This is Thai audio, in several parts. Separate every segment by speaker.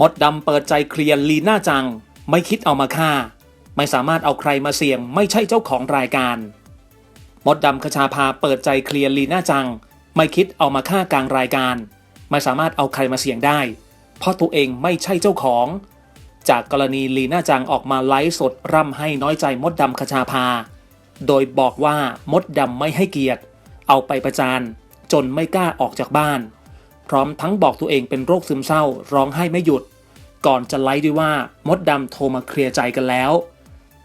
Speaker 1: มดดำเปิดใจเคลียร์ลีน่าจัง ไม่คิดเอามาฆ่า ไม่สามารถเอาใครมาเสี่ยง ไม่ใช่เจ้าของรายการ มดดำคชาพาเปิดใจเคลียร์ลีน่าจัง ไม่คิดเอามาฆ่ากลางรายการ ไม่สามารถเอาใครมาเสี่ยงได้ เพราะตัวเองไม่ใช่เจ้าของ จากกรณีลีน่าจังออกมาไลฟ์สดร่ำให้น้อยใจมดดำคชาพา โดยบอกว่ามดดำไม่ให้เกียรติ เอาไปประจานจนไม่กล้าออกจากบ้าน พร้อมทั้งบอกตัวเองเป็นโรคซึมเศร้า ร้องไห้ไม่หยุด ก่อนจะไลฟ์ด้วยว่ามดดำโทรมาเคลียร์ใจกันแล้ว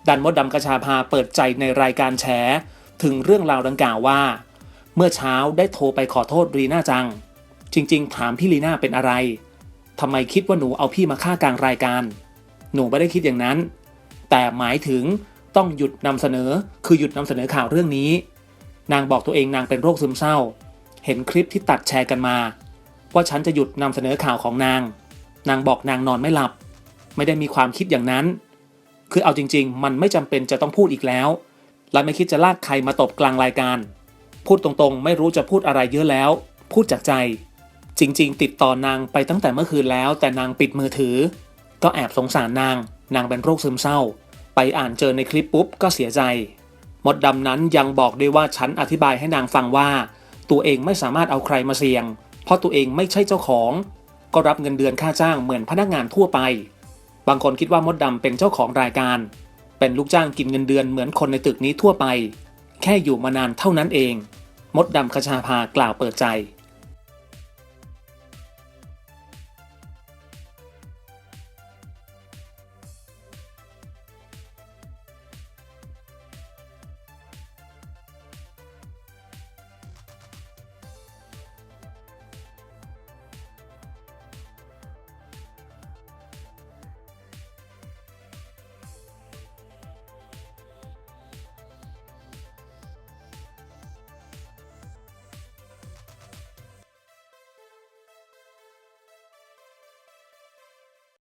Speaker 1: ดันมดดำกระชาพาเปิดใจในรายการแฉถึงเรื่องราวดังกล่าวว่า เมื่อเช้าได้โทรไปขอโทษรีน่าจัง จริง ๆ ถามพี่ลีน่าเป็นอะไรทำไมคิดว่าหนูเอาพี่มาฆ่ากลางรายการ หนูไม่ได้คิดอย่างนั้น แต่หมายถึงต้องหยุดนำเสนอคือหยุดนำเสนอข่าวเรื่องนี้ นางบอกตัวเองนางเป็นโรคซึมเศร้า เห็นคลิปที่ตัดแชร์กันมา ว่าฉันจะหยุดนำเสนอข่าวของนาง นางบอกนางนอนไม่หลับ ไม่ได้มีความคิดอย่างนั้น คือเอาจริง ๆ มันไม่จำเป็นจะต้องพูดอีกแล้ว และไม่คิดจะลากใครมาตบกลางรายการ พูดตรงๆ ไม่รู้จะพูดอะไรเยอะแล้ว พูดจากใจ จริง ๆ ติดต่อนางไปตั้งแต่เมื่อคืนแล้ว แต่นางปิดมือถือ ก็แอบสงสารนาง นางเป็นโรคซึมเศร้า ไปอ่านเจอในคลิปปุ๊บก็เสียใจมดดำนั้นยังบอกด้วยว่าฉันอธิบายให้นางฟังว่า ตัวเองไม่สามารถเอาใครมาเสี่ยง เพราะตัวเองไม่ใช่เจ้าของ ก็รับเงินเดือนค่าจ้างเหมือนพนักงานทั่วไป บางคนคิดว่ามดดำเป็นเจ้าของรายการ เป็นลูกจ้างกินเงินเดือนเหมือนคนในตึกนี้ทั่วไป แค่อยู่มานานเท่านั้นเอง มดดำคชาภากล่าวเปิดใจ